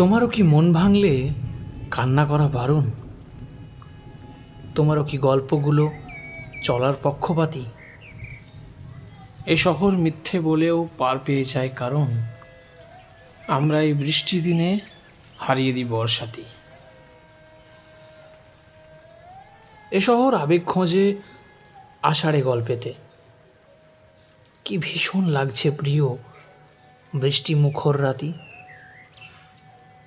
তোমারও কি মন ভাঙলে কান্না করা বারণ? তোমারও কি গল্পগুলো চলার পক্ষপাতী? এ শহর মিথ্যে বলেও পার পেয়ে যায় কারণ। আমরা এই বৃষ্টি দিনে হারিয়ে দিই বর্ষাতি এ শহর আবেগ খোঁজে আষাঢ়ে গল্পেতে। কি ভীষণ লাগছে প্রিয় বৃষ্টি মুখর রাতি।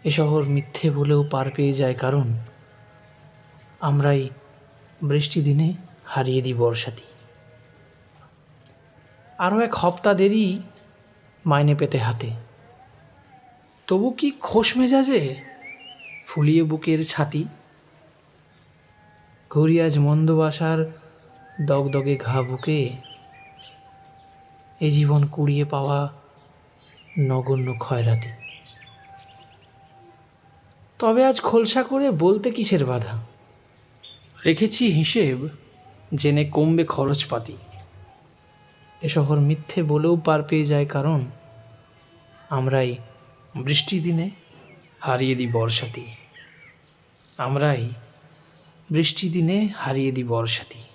এ শহর মিথ্যে বলেও পার পেয়ে যায় কারণ আমরাই বৃষ্টি দিনে হারিয়ে দিই বর্ষাতি আরও এক হপ্তা দেরি মাইনে পেতে হাতে। তবু কি খোশ মেজাজে ফুলিয়ে বুকের ছাতি? ঘুরি আজ মন্দ বাসার দগদগে ঘা বুকে। এ জীবন কুড়িয়ে পাওয়া নগণ্য ক্ষয়রাতি। তবে আজ খোলসা করে বলতে কিসের বাধা? রেখেছি হিসেব জেনে কমবে খরচপাতি। এ শহর মিথ্যে বলেও পার পেয়ে যায় কারণ আমরাই বৃষ্টি দিনে হারিয়ে দিই বর্ষাতি আমরাই বৃষ্টি দিনে হারিয়ে দিই বর্ষাতি